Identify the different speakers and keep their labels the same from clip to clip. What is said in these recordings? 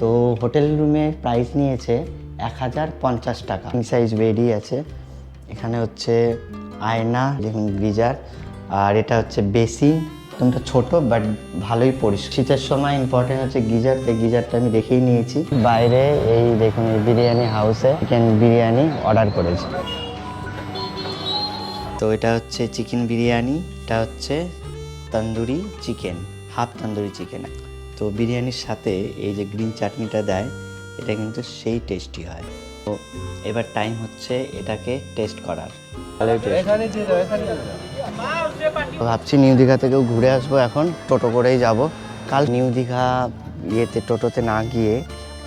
Speaker 1: তো হোটেল রুমের প্রাইস নিয়েছে এক হাজার পঞ্চাশ টাকা। সাইজ বেডই আছে। এখানে হচ্ছে আয়না দেখুন গিজার আর এটা হচ্ছে বেসিন। তোমরা ছোট বাট ভালোই পরিষ্কার। শীতের সময় ইম্পর্টেন্ট হচ্ছে গিজার। এই গিজারটা আমি দেখেই নিয়েছি। বাইরে এই দেখুন, এই বিরিয়ানি হাউসে চিকেন বিরিয়ানি অর্ডার করেছি। তো এটা হচ্ছে চিকেন বিরিয়ানি, এটা হচ্ছে tandoori chicken half tandoori chicken তো বিরিয়ানির সাথে এই যে গ্রিন চাটনিটা দেয় এটা কিন্তু সেই টেস্টি হয়। তো এবার টাইম হচ্ছে এটাকে টেস্ট করার। ভাবছি নিউ দীঘা থেকেও ঘুরে আসব এখন টোটো করেই যাব। কাল নিউ দীঘা ইয়েতে টোটোতে না গিয়ে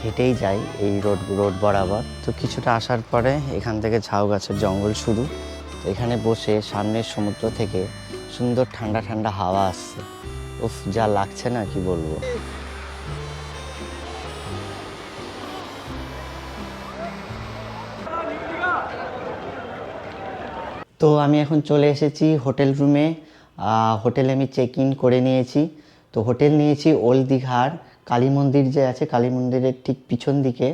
Speaker 1: হেঁটেই যাই এই রোড রোড বরাবর। তো কিছুটা আসার পরে এখান থেকে ঝাউ গাছের জঙ্গল শুরু। এখানে বসে সামনের সমুদ্র থেকে সুন্দর ঠান্ডা ঠান্ডা হাওয়া আসছে। উফ, যা লাগছে না, কি বলব? তো আমি এখন চলে এসেছি হোটেল রুমে। হোটেলে আমি চেক ইন করে নিয়েছি। তো হোটেল নিয়েছি ওল্ড দীঘার, কালী মন্দির যে আছে, কালী মন্দিরের ঠিক পিছন দিকে।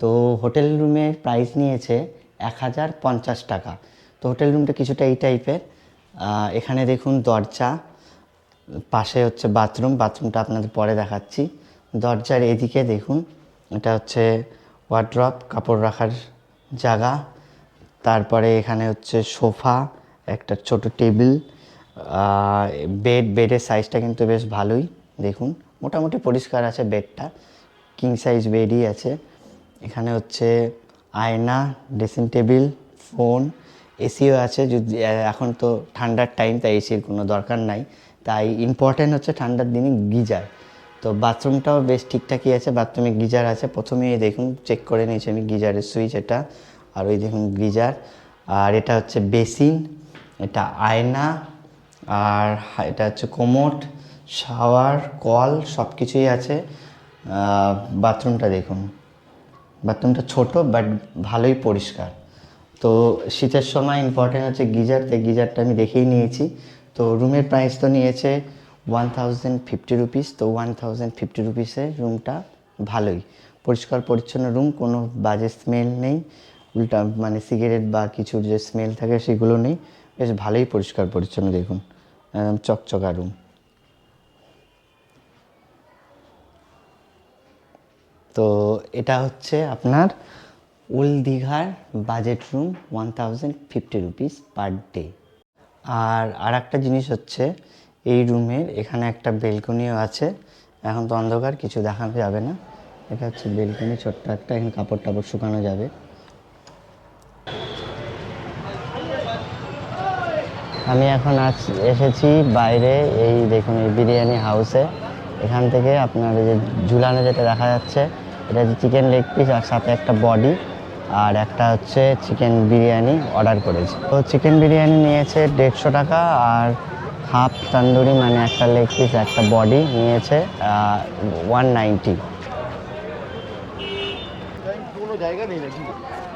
Speaker 1: তো হোটেল রুমের প্রাইস নিয়েছে এক হাজার পঞ্চাশ টাকা। তো হোটেল রুমটা কিছুটা এই টাইপের এখানে দেখুন দরজা, পাশে হচ্ছে বাথরুম, বাথরুমটা আপনাদের পরে দেখাচ্ছি। দরজার এদিকে দেখুন, এটা হচ্ছে ওয়ার্ড্রপ কাপড় রাখার জায়গা। তারপরে এখানে হচ্ছে সোফা, একটা ছোট টেবিল বেড বেডের সাইজটা কিন্তু বেশ ভালোই। দেখুন, মোটামুটি পরিষ্কার আছে বেডটা কিং সাইজ বেডই আছে। এখানে হচ্ছে আয়না ড্রেসিং টেবিল ফোন এসিও আছে যদি এখন তো ঠান্ডার টাইম তাই এসির কোনো দরকার নাই। তাই ইম্পর্ট্যান্ট হচ্ছে ঠান্ডার দিনে গিজার। তো বাথরুমটাও বেশ ঠিকঠাকই আছে বাথরুমে গিজার আছে। প্রথমেই দেখুন চেক করে নিয়েছি আমি গিজারের সুইচ এটা। আর ওই দেখুন গিজার। আর এটা হচ্ছে বেসিন এটা আয়না, আর এটা হচ্ছে কোমোট শাওয়ার কল সব কিছুই আছে বাথরুমটা দেখুন। বাথরুমটা ছোট বাট ভালোই পরিষ্কার। তো শীতের সময় ইম্পর্টেন্ট হচ্ছে গিজার তাই গিজারটা আমি দেখেই নিয়েছি। তো রুমের প্রাইস তো নিয়েছে ওয়ান থাউজেন্ড ফিফটি রুপিস তো ওয়ান থাউজেন্ড ফিফটি রুপিসে রুমটা ভালোই। পরিষ্কার, পরিচ্ছন্ন রুম কোনো বাজে স্মেল নেই। উল্টা মানে সিগারেট বা কিছুর যে স্মেল থাকে সেগুলো নেই। বেশ ভালোই পরিষ্কার, পরিচ্ছন্ন দেখুন। চকচকা রুম তো এটা হচ্ছে আপনার ওল্ড দীঘার budget room one thousand fifty rupees per day আর আর একটা জিনিস হচ্ছে, এই রুমের এখানে একটা বেলকনিও আছে। এখন তো অন্ধকার, কিছু দেখানো যাবে না। এটা হচ্ছে বেলকনি, ছোট্ট একটা, এখানে কাপড় টাপড় শুকানো যাবে। আমি এখন আজ এসেছি বাইরে, এই দেখুন, এই বিরিয়ানি হাউসে এখান থেকে আপনার যে ঝুলানো যেটা দেখা যাচ্ছে, এটা হচ্ছে চিকেন লেগ পিস আর সাথে একটা বডি আর একটা হচ্ছে চিকেন বিরিয়ানি অর্ডার করেছি। তো চিকেন বিরিয়ানি নিয়েছে দেড়শো টাকা আর হাফ তন্দুরি মানে একটা লেগ পিস একটা বডি নিয়েছে ওয়ান নাইনটি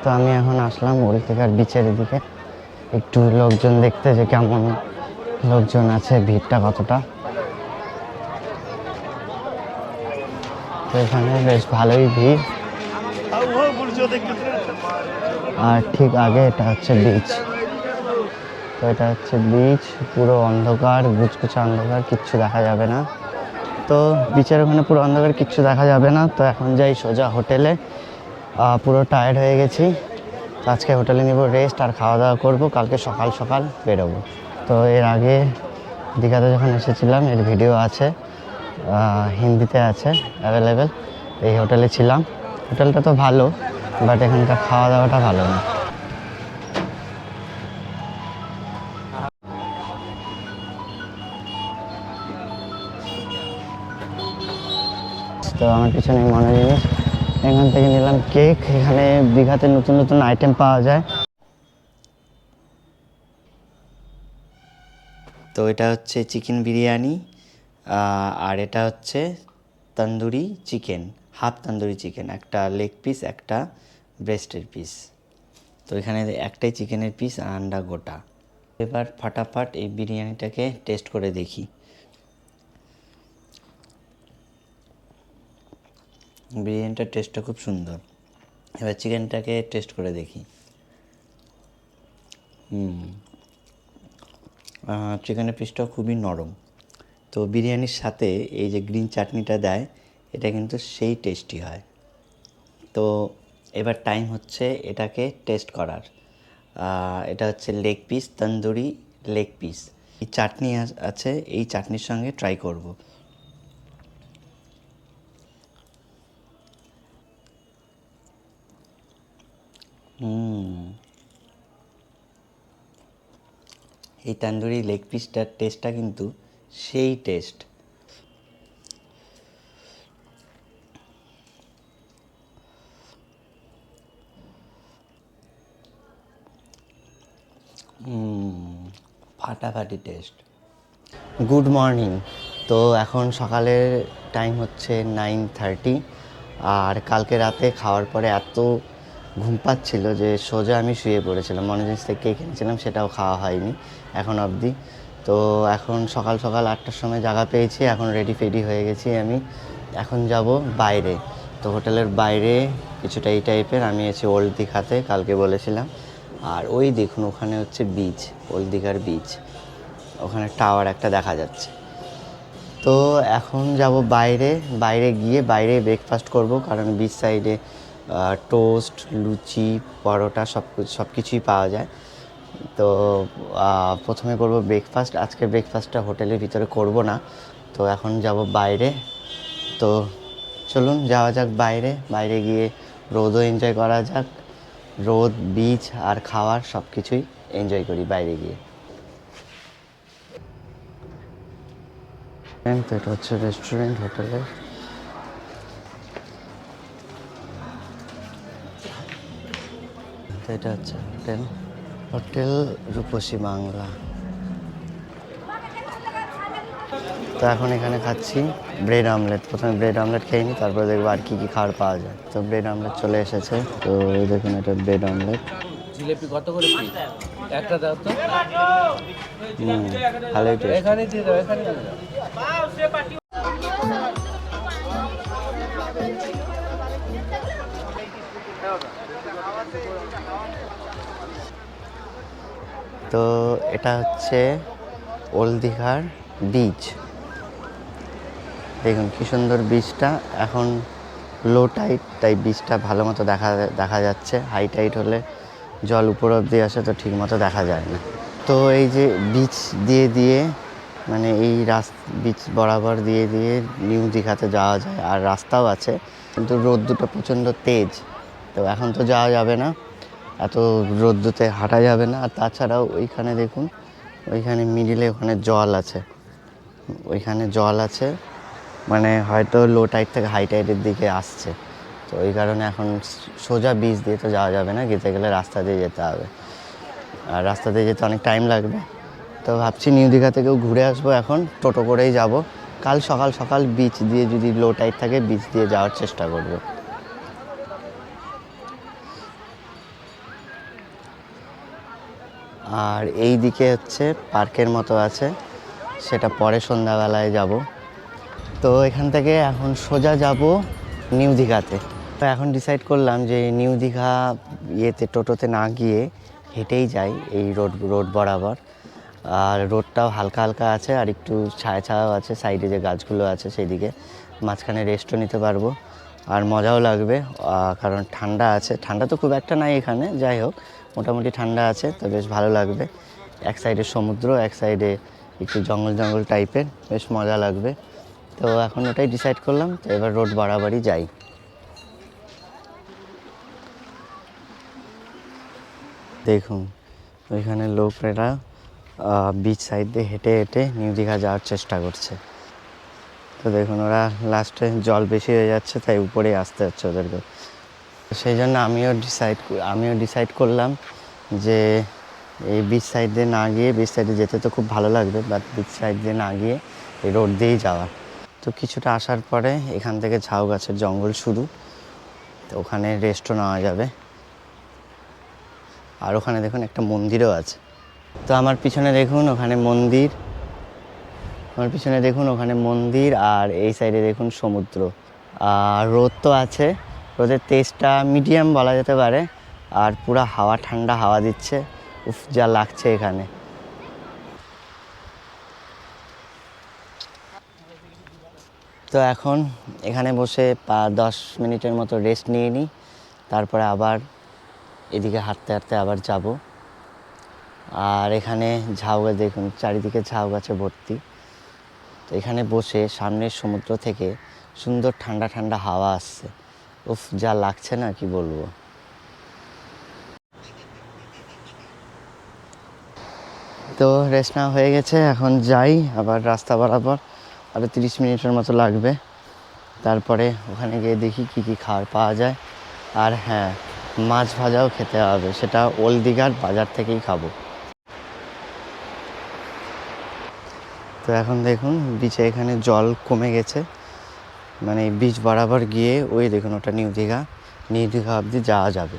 Speaker 1: তো আমি এখন আসলাম আর বিচের দিকে একটু লোকজন দেখতে যে কেমন লোকজন আছে, ভিড়টা কতটা। তো এখানে বেশ ভালোই ভিড়। আর ঠিক আগে এটা হচ্ছে বিচ তো এটা হচ্ছে বিচ পুরো অন্ধকার গুচগুচে অন্ধকার, কিচ্ছু দেখা যাবে না। তো বিচের ওখানে পুরো অন্ধকার, কিচ্ছু দেখা যাবে না। তো এখন যাই সোজা হোটেলে। পুরো টায়ার্ড হয়ে গেছি। আজকে হোটেলে নিব রেস্ট আর খাওয়া দাওয়া করব। কালকে সকাল সকাল বেরোবো। তো এর আগে দীঘাতে যখন এসেছিলাম, এর ভিডিও আছে। হিন্দিতে আছে অ্যাভেলেবেল এই হোটেলে ছিলাম। হোটেলটা তো ভালো। বাট এখানকার খাওয়া দাওয়াটা ভালো না। তো আমার পিছনে মনে জিনিস এখান থেকে নিলাম কেক। এখানে দীঘাতে নতুন নতুন আইটেম পাওয়া যায়। তো এটা হচ্ছে চিকেন বিরিয়ানি আর এটা হচ্ছে tandoori chicken half tandoori chicken একটা লেগ পিস একটা ব্রেস্টের পিস তো এখানে একটাই চিকেনের পিস আর আন্ডা গোটা। এবার ফাটাফাট এই বিরিয়ানিটাকে টেস্ট করে দেখি। বিরিয়ানিটার টেস্টটা খুব সুন্দর। এবার চিকেনটাকে টেস্ট করে দেখি। হুম। চিকেনের পিসটাও খুবই নরম। তো বিরিয়ানির সাথে এই যে গ্রিন চাটনিটা দেয়, এটা কিন্তু সেই টেস্টি হয়। তো এবার টাইম হচ্ছে এটাকে টেস্ট করার। এটা হচ্ছে leg piece tandoori leg piece এই চাটনি আছে, এই চাটনির সঙ্গে ট্রাই করব। এই তান্দুরি লেগ পিসটার টেস্টটা কিন্তু সেই টেস্ট ফাটাফাটি টেস্ট গুড মর্নিং তো এখন সকালের টাইম হচ্ছে নাইন থার্টি আর কালকে রাতে খাওয়ার পরে এত ঘুম পাচ্ছিল যে সোজা আমি শুয়ে পড়েছিলাম। মনে মনোজিন্স থেকে কিনেছিলাম সেটাও খাওয়া হয়নি এখন অবধি। তো এখন সকাল সকাল আটটার সময় জায়গা পেয়েছি, এখন রেডি ফেডি হয়ে গেছি আমি। এখন যাব বাইরে। তো হোটেলের বাইরে কিছুটা এই টাইপের আমি এসে ওল্ড দীঘাতে, কালকে বলেছিলাম। আর ওই দেখুন, ওখানে হচ্ছে বিচ ওল্ড দীঘার বিচ ওখানে টাওয়ার একটা দেখা যাচ্ছে। তো এখন যাব বাইরে বাইরে গিয়ে বাইরে ব্রেকফাস্ট করব, কারণ বিচ সাইডে টোস্ট লুচি, পরোটা সব সব কিছুই পাওয়া যায়। তো প্রথমে করব ব্রেকফাস্ট আজকে ব্রেকফাস্টটা হোটেলের ভিতরে করব না। তো এখন যাব বাইরে। তো চলুন, যাওয়া যাক বাইরে। বাইরে গিয়ে রোদও এনজয় করা যাক। রোদ, বীজ আর খাওয়ার সব কিছুই এনজয় করি বাইরে গিয়ে। এটা হচ্ছে রেস্টুরেন্ট হোটেলের এটা হচ্ছে হোটেল হোটেল রূপসী বাংলা। তো এখন এখানে খাচ্ছি ব্রেড আমলেট। প্রথমে ব্রেড আমলেট খেয়ে নিই তারপরে দেখব আর কী কী খাবার পাওয়া যায়। তো ব্রেড আমলেট চলে এসেছে। তো দেখুন এটা ব্রেড আমলেট।
Speaker 2: জিলেপি কত করে পিস? একটা দাও তো।
Speaker 1: ভালোই টেস্ট
Speaker 2: এখানে দিয়ে দাও এখানে দিয়ে দাও।
Speaker 1: তো এটা হচ্ছে ওল্ড দীঘার বিচ দেখুন, কি সুন্দর বীজটা এখন লো টাইট তাই বীজটা ভালো মতো দেখা দেখা যাচ্ছে। হাই টাইট হলে জল উপর অব্দি আসে তো ঠিক মতো দেখা যায় না। তো এই যে বীজ দিয়ে দিয়ে মানে এই রাস বীজ বরাবর দিয়ে দিয়ে নিউ দীঘাতে যাওয়া যায়। আর রাস্তাও আছে, কিন্তু রোদ দুটো প্রচণ্ড তেজ। তো এখন তো যাওয়া যাবে না। এত রোদ্দুতে হাঁটা যাবে না। আর তাছাড়াও ওইখানে দেখুন, ওইখানে মিডিলে ওখানে জল আছে। ওইখানে জল আছে। মানে হয়তো লো টাইট থেকে হাই টাইটের দিকে আসছে। তো ওই কারণে এখন সোজা বীজ দিয়ে তো যাওয়া যাবে না যেতে গেলে রাস্তা দিয়ে যেতে হবে। আর রাস্তা দিয়ে যেতে অনেক টাইম লাগবে। তো ভাবছি নিউ দীঘা থেকেও ঘুরে আসব এখন, টোটো করেই যাব। কাল সকাল সকাল বিচ দিয়ে যদি লো টাইট থাকে বিচ দিয়ে যাওয়ার চেষ্টা করব। আর এই দিকে হচ্ছে পার্কের মতো আছে, সেটা পরে সন্ধ্যাবেলায় যাব। তো এখান থেকে এখন সোজা যাব নিউ দীঘাতে। তো এখন ডিসাইড করলাম যে নিউ দীঘা ইয়েতে, টোটোতে না গিয়ে হেঁটেই যাই এই রোড রোড বরাবর। আর রোডটাও হালকা হালকা আছে আর একটু ছায়া ছায়াও আছে, সাইডে যে গাছগুলো আছে সেই দিকে মাঝখানে রেস্টও নিতে পারব। আর মজাও লাগবে কারণ ঠান্ডা আছে। ঠান্ডা তো খুব একটা নাই এখানে, যাই হোক, মোটামুটি ঠান্ডা আছে, তো বেশ ভালো লাগবে। এক সাইডে সমুদ্র, এক সাইডে একটু জঙ্গল জঙ্গল টাইপের বেশ মজা লাগবে। তো এখন ওটাই ডিসাইড করলাম, তো এবার রোড বাড়াবাড়ি যাই। দেখুন, ওইখানে লোকেরা বিচ সাইড দিয়ে হেঁটে হেঁটে নিউ দীঘা যাওয়ার চেষ্টা করছে। তো দেখুন, ওরা লাস্টে জল বেশি হয়ে যাচ্ছে, তাই উপরেই আসতে হচ্ছে ওদেরকে। সেই জন্য আমিও ডিসাইড আমিও ডিসাইড করলাম যে এই বিচ সাইড দিয়ে না গিয়ে বিচ সাইডে যেতে তো খুব ভালো লাগবে বাট বিচ সাইড দিয়ে না গিয়ে এই রোড দিয়েই যাওয়া। তো কিছুটা আসার পরে এখান থেকে ঝাউ গাছের জঙ্গল শুরু। তো ওখানে রেস্টও নেওয়া যাবে। আর ওখানে দেখুন একটা মন্দিরও আছে। তো আমার পিছনে দেখুন ওখানে মন্দির। আমার পিছনে দেখুন ওখানে মন্দির আর এই সাইডে দেখুন সমুদ্র। আর রোদ তো আছে। রোদের তেজটা মিডিয়াম বলা যেতে পারে। আর পুরো হাওয়া, ঠান্ডা হাওয়া দিচ্ছে। উফ, যা লাগছে এখানে। তো এখন এখানে বসে দশ মিনিটের মতো রেস্ট নিয়ে নিই। তারপরে আবার এদিকে হাঁটতে হাঁটতে আবার যাব। আর এখানে ঝাউ গাছ দেখুন, চারিদিকে ঝাউ গাছে ভর্তি। তো এখানে বসে সামনের সমুদ্র থেকে সুন্দর ঠান্ডা ঠান্ডা হাওয়া আসছে। উফ, যা লাগছে না, কি বলব? তো রেস্ট হয়ে গেছে, এখন যাই আবার রাস্তা বরাবর। আরও তিরিশ মিনিটের মতো লাগবে। তারপরে ওখানে গিয়ে দেখি কি কি খাবার পাওয়া যায়। আর হ্যাঁ মাছ ভাজাও খেতে হবে, সেটা ওল্ড দীঘার বাজার থেকেই খাব। তো এখন দেখুন বিচে এখানে জল কমে গেছে। মানে বিচ বরাবর গিয়ে ওই দেখুন ওটা নিউ দীঘা। নিউ দীঘা অবধি যাওয়া যাবে।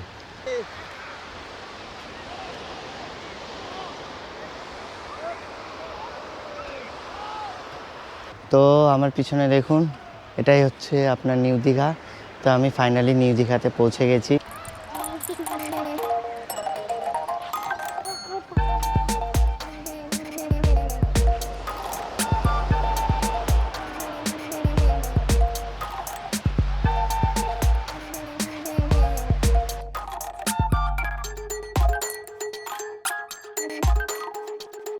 Speaker 1: তো আমার পিছনে দেখুন, এটাই হচ্ছে আপনার নিউ দীঘা। তো আমি ফাইনালি নিউ দীঘাতে পৌঁছে গেছি।